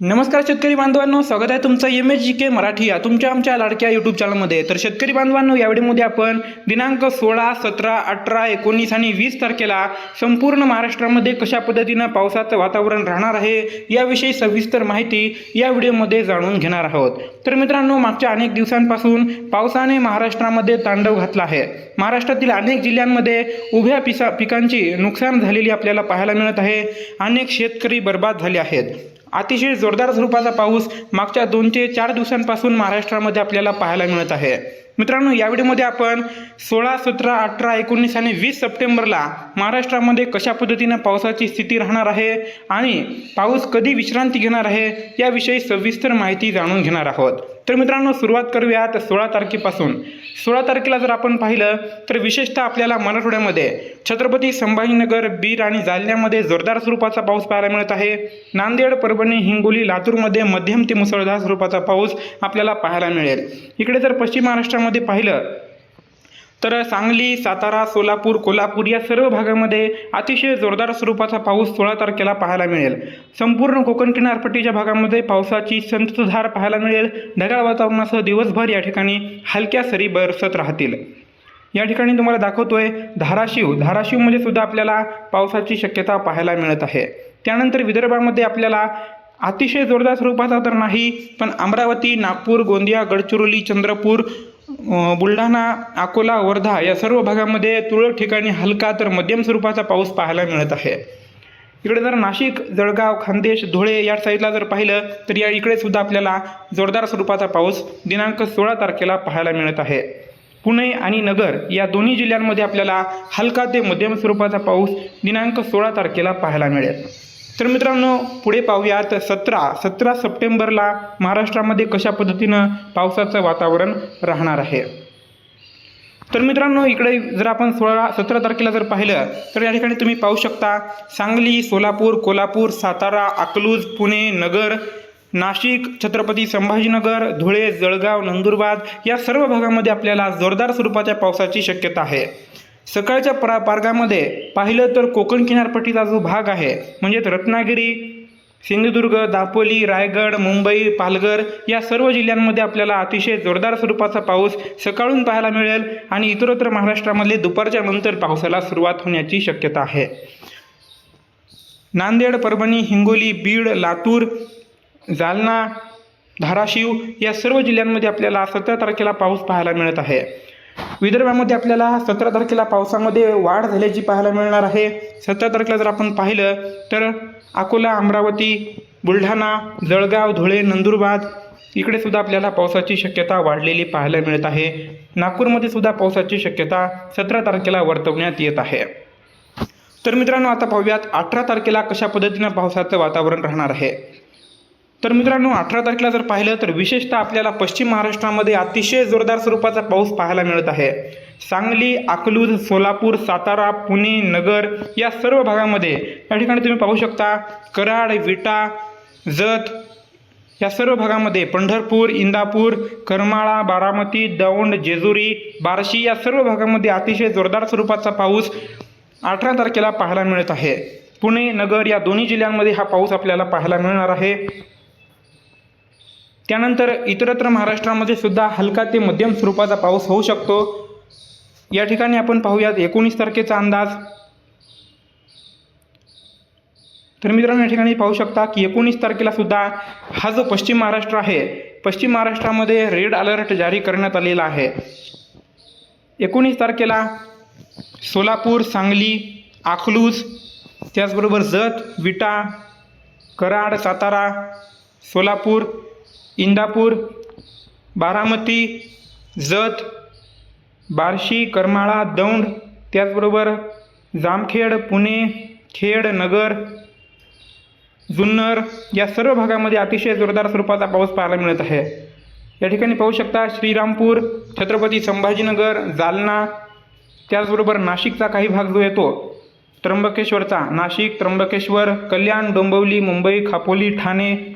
नमस्कार शेतकरी बांधवांनो स्वागत आहे तुमचं M H G K Marathi या तुमच्या आमच्या लाडक्या यूट्यूब चॅनलमध्ये तर शेतकरी बांधवांनो या आपण दिनांक सोळा सतरा अठरा एकोणीस आणि वीस तारखेला संपूर्ण महाराष्ट्रामध्ये कशा पद्धतीनं पावसाचं वातावरण राहणार आहे याविषयी सविस्तर माहिती या व्हिडिओमध्ये जाणून घेणार आहोत. तर मित्रांनो मागच्या अनेक दिवसांपासून पावसाने महाराष्ट्रामध्ये तांडव घातला आहे. महाराष्ट्रातील अनेक जिल्ह्यांमध्ये उभ्या पिसा पिकांची नुकसान झालेली आपल्याला पाहायला मिळत आहे. अनेक शेतकरी बर्बाद झाले आहेत. अतिशय जोरदार स्वरूपाचा पाऊस मागच्या दोन ते चार दिवसांपासून महाराष्ट्रामध्ये आपल्याला पाहायला मिळत आहे. मित्रांनो या व्हिडिओमध्ये आपण सोळा सतरा अठरा एकोणीस आणि वीस सप्टेंबरला महाराष्ट्रामध्ये कशा पद्धतीनं पावसाची स्थिती राहणार आहे आणि पाऊस कधी विश्रांती घेणार आहे याविषयी सविस्तर माहिती जाणून घेणार आहोत. तर मित्रांनो सुरुवात करूयात सोळा तारखेपासून. सोळा तारखेला जर आपण पाहिलं तर विशेषतः आपल्याला मराठवाड्यामध्ये छत्रपती संभाजीनगर बीड आणि जालन्यामध्ये जोरदार स्वरूपाचा पाऊस पाहायला मिळत आहे. नांदेड परभणी हिंगोली लातूरमध्ये मध्यम ते मुसळधार स्वरूपाचा पाऊस आपल्याला पाहायला मिळेल. इकडे जर पश्चिम महाराष्ट्रामध्ये पाहिलं तर सांगली सातारा सोलापूर कोल्हापूर या सर्व भागामध्ये अतिशय जोरदार स्वरूपाचा पाऊस सोळा तारखेला पाहायला मिळेल. संपूर्ण कोकण किनारपट्टीच्या भागामध्ये पावसाची संततधार पाहायला मिळेल. ढगाळ वातावरणासह दिवसभर या ठिकाणी हलक्या सरी बरसत राहतील. या ठिकाणी तुम्हाला दाखवतोय धाराशिव. धाराशिवमध्ये सुद्धा आपल्याला पावसाची शक्यता पाहायला मिळत आहे. त्यानंतर विदर्भामध्ये आपल्याला अतिशय जोरदार स्वरूपाचा तर नाही पण अमरावती नागपूर गोंदिया गडचिरोली चंद्रपूर बुलढाणा अकोला वर्धा या सर्व भागामध्ये तुरळक ठिकाणी हलका तर मध्यम स्वरूपाचा पाऊस पाहायला मिळत आहे. इकडे जर नाशिक जळगाव खानदेश धुळे या साईडला जर पाहिलं तर या इकडे सुद्धा आपल्याला जोरदार स्वरूपाचा पाऊस दिनांक सोळा तारखेला पाहायला मिळत आहे. पुणे आणि नगर या दोन्ही जिल्ह्यांमध्ये आपल्याला हलका ते मध्यम स्वरूपाचा पाऊस दिनांक सोळा तारखेला पाहायला मिळेल. तर मित्रांनो पुढे पाहूयात सतरा. सतरा सप्टेंबरला महाराष्ट्रामध्ये कशा पद्धतीनं पावसाचं वातावरण राहणार आहे? तर मित्रांनो इकडे जर आपण सोळा सतरा तारखेला जर पाहिलं तर या ठिकाणी तुम्ही पाहू शकता सांगली सोलापूर कोल्हापूर सातारा अकलूज पुणे नगर नाशिक छत्रपती संभाजीनगर धुळे जळगाव नंदुरबार या सर्व भागामध्ये आपल्याला जोरदार स्वरूपाच्या पावसाची शक्यता आहे. सकाळच्या प्रा पार्गामध्ये पाहिलं तर कोकण किनारपट्टीचा जो भाग आहे म्हणजेच रत्नागिरी सिंधुदुर्ग दापोली रायगड मुंबई पालघर या सर्व जिल्ह्यांमध्ये आपल्याला अतिशय जोरदार स्वरूपाचा पाऊस सकाळून पाहायला मिळेल आणि इतरत्र महाराष्ट्रामध्ये दुपारच्या नंतर पावसाला सुरुवात होण्याची शक्यता आहे. नांदेड परभणी हिंगोली बीड लातूर जालना धाराशिव या सर्व जिल्ह्यांमध्ये आपल्याला सतरा तारखेला पाऊस पाहायला मिळत आहे. विदर्भामध्ये आपल्याला सतरा तारखेला पावसामध्ये वाढ झाल्याची पाहायला मिळणार आहे. सतरा तारखेला जर आपण पाहिलं तर अकोला अमरावती बुलढाणा जळगाव धुळे नंदुरबार इकडे सुद्धा आपल्याला पावसाची शक्यता वाढलेली पाहायला मिळत आहे. नागपूरमध्ये सुद्धा पावसाची शक्यता सतरा तारखेला वर्तवण्यात येत आहे. तर मित्रांनो आता पाहूयात अठरा तारखेला कशा पद्धतीनं पावसाचं वातावरण राहणार आहे. तर मित्रांनो अठरा तारखेला जर पाहिलं तर विशेषतः आपल्याला पश्चिम महाराष्ट्रामध्ये अतिशय जोरदार स्वरूपाचा पाऊस पाहायला मिळत आहे. सांगली अकलूज सोलापूर सातारा पुणे नगर या सर्व भागामध्ये या ठिकाणी तुम्ही पाहू शकता. कराड विटा जत या सर्व भागामध्ये पंढरपूर इंदापूर करमाळा बारामती दौंड जेजुरी बार्शी या सर्व भागामध्ये अतिशय जोरदार स्वरूपाचा पाऊस अठरा तारखेला पाहायला मिळत आहे. पुणे नगर या दोन्ही जिल्ह्यांमध्ये हा पाऊस आपल्याला पाहायला मिळणार आहे. त्यानंतर इतरत्र महाराष्ट्रामध्ये सुद्धा हलका ते मध्यम स्वरूपाचा पाऊस होऊ शकतो. या ठिकाणी आपण पाहूयात एकोणीस तारखेचा अंदाज. तर मित्रांनो या ठिकाणी पाहू शकता की एकोणीस तारखेला सुद्धा हा जो पश्चिम महाराष्ट्र आहे पश्चिम महाराष्ट्रामध्ये रेड अलर्ट जारी करण्यात आलेला आहे. एकोणीस तारखेला सोलापूर सांगली अकलूज त्याचबरोबर जत विटा कराड सातारा सोलापूर इंदापूर बारामती जत बार्शी करमाळा दौंड त्याचबरोबर जामखेड पुणे खेड नगर जुन्नर या सर्व भागामध्ये अतिशय जोरदार स्वरूपाचा पाऊस पाहायला मिळत आहे. या ठिकाणी पाहू शकता श्रीरामपूर छत्रपती संभाजीनगर जालना त्याचबरोबर नाशिकचा काही भाग जो येतो त्र्यंबकेश्वरचा. नाशिक त्र्यंबकेश्वर कल्याण डोंबिवली मुंबई खापोली ठाणे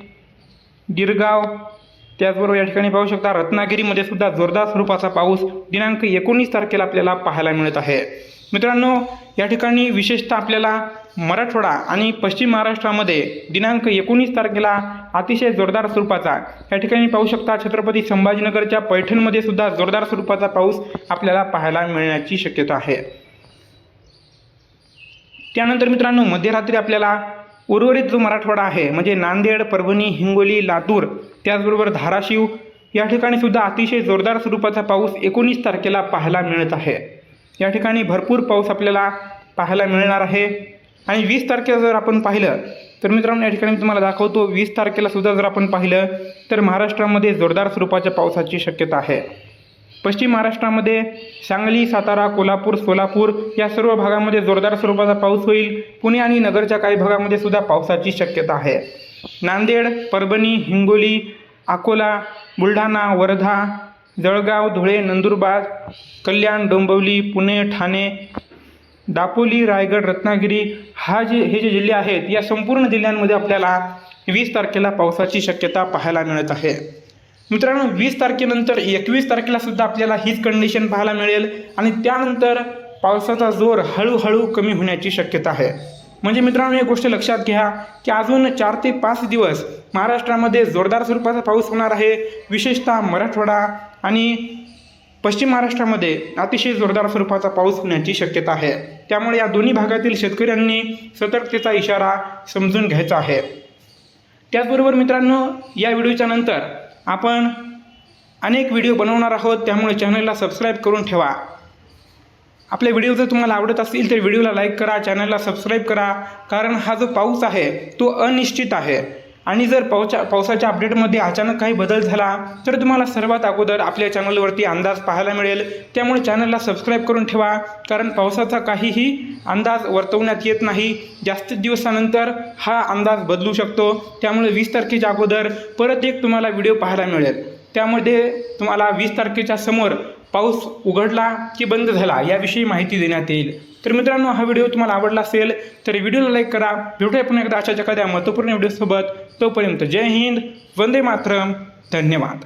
गिरगाव. त्याचबरोबर या ठिकाणी पाहू शकता रत्नागिरीमध्ये सुद्धा जोरदार स्वरूपाचा पाऊस दिनांक एकोणीस तारखेला आपल्याला पाहायला मिळत आहे. मित्रांनो या ठिकाणी विशेषतः आपल्याला मराठवाडा आणि पश्चिम महाराष्ट्रामध्ये दिनांक एकोणीस तारखेला अतिशय जोरदार स्वरूपाचा या ठिकाणी पाहू शकता छत्रपती संभाजीनगरच्या पैठणमध्ये सुद्धा जोरदार स्वरूपाचा पाऊस आपल्याला पाहायला मिळण्याची शक्यता आहे. त्यानंतर मित्रांनो मध्यरात्री आपल्याला उर्वरित जो मराठवाडा आहे म्हणजे नांदेड परभणी हिंगोली लातूर त्याचबरोबर धाराशिव या ठिकाणी सुद्धा अतिशय जोरदार स्वरूपाचा पाऊस एकोणीस तारखेला पाहायला मिळत आहे. या ठिकाणी भरपूर पाऊस आपल्याला पाहायला मिळणार आहे. आणि वीस तारखेला जर आपण पाहिलं तर मित्रांनो या ठिकाणी मी तुम्हाला दाखवतो वीस तारखेला सुद्धा जर आपण पाहिलं तर महाराष्ट्रामध्ये जोरदार स्वरूपाच्या पावसाची शक्यता आहे. पश्चिम महाराष्ट्रामध्ये सांगली सातारा कोल्हापूर सोलापूर या सर्व भागामध्ये जोरदार स्वरूपाचा पाऊस होईल. पुणे आणि नगरच्या काही भागामध्ये सुद्धा पावसाची शक्यता आहे. नांदेड परभणी हिंगोली अकोला बुलढाणा वर्धा जळगाव धुळे नंदुरबार कल्याण डोंबिवली पुणे ठाणे दापोली रायगड रत्नागिरी हा जे हे जे जिल्हे आहेत या संपूर्ण जिल्ह्यांमध्ये आपल्याला वीस तारखेला पावसाची शक्यता पाहायला मिळत आहे. मित्रांनो वीस तारखेनंतर एकवीस तारखेला सुद्धा आपल्याला हीच कंडिशन पाहायला मिळेल आणि त्यानंतर पावसाचा जोर हळूहळू कमी होण्याची शक्यता आहे. म्हणजे मित्रांनो एक गोष्ट लक्षात घ्या की अजून चार ते पाच दिवस महाराष्ट्रामध्ये जोरदार स्वरूपाचा पाऊस होणार आहे. विशेषतः मराठवाडा आणि पश्चिम महाराष्ट्रामध्ये अतिशय जोरदार स्वरूपाचा पाऊस होण्याची शक्यता आहे. त्यामुळे या दोन्ही भागातील शेतकऱ्यांनी सतर्कतेचा इशारा समजून घ्यायचा आहे. त्याचबरोबर मित्रांनो या व्हिडिओच्या नंतर आपण अनेक व्हिडिओ बनवणार आहोत त्यामुळे चॅनलला सबस्क्राईब करून ठेवा. आपले व्हिडिओ जर तुम्हाला आवडत असतील तर व्हिडिओला लाईक करा चॅनलला सबस्क्राईब करा कारण हा जो पाऊस आहे तो अनिश्चित आहे. आणि जर पावसा पावसाच्या अपडेटमध्ये अचानक काही बदल झाला तर तुम्हाला सर्वात अगोदर आपल्या चॅनलवरती अंदाज पाहायला मिळेल. त्यामुळे चॅनलला सबस्क्राईब करून ठेवा कारण पावसाचा काहीही अंदाज वर्तवण्यात येत नाही. जास्त दिवसानंतर हा अंदाज बदलू शकतो. त्यामुळे वीस तारखेच्या अगोदर परत एक तुम्हाला व्हिडिओ पाहायला मिळेल. त्यामध्ये तुम्हाला वीस तारखेच्या समोर पाऊस उघडला की बंद झाला याविषयी माहिती देण्यात येईल. तर मित्रांनो हा व्हिडिओ तुम्हाला आवडला असेल तर व्हिडिओला लाईक करा. भेटूया पुन्हा एकदा अशाच एखाद्या महत्त्वपूर्ण व्हिडिओसोबत. तोपर्यंत जय हिंद वंदे मातरम. धन्यवाद.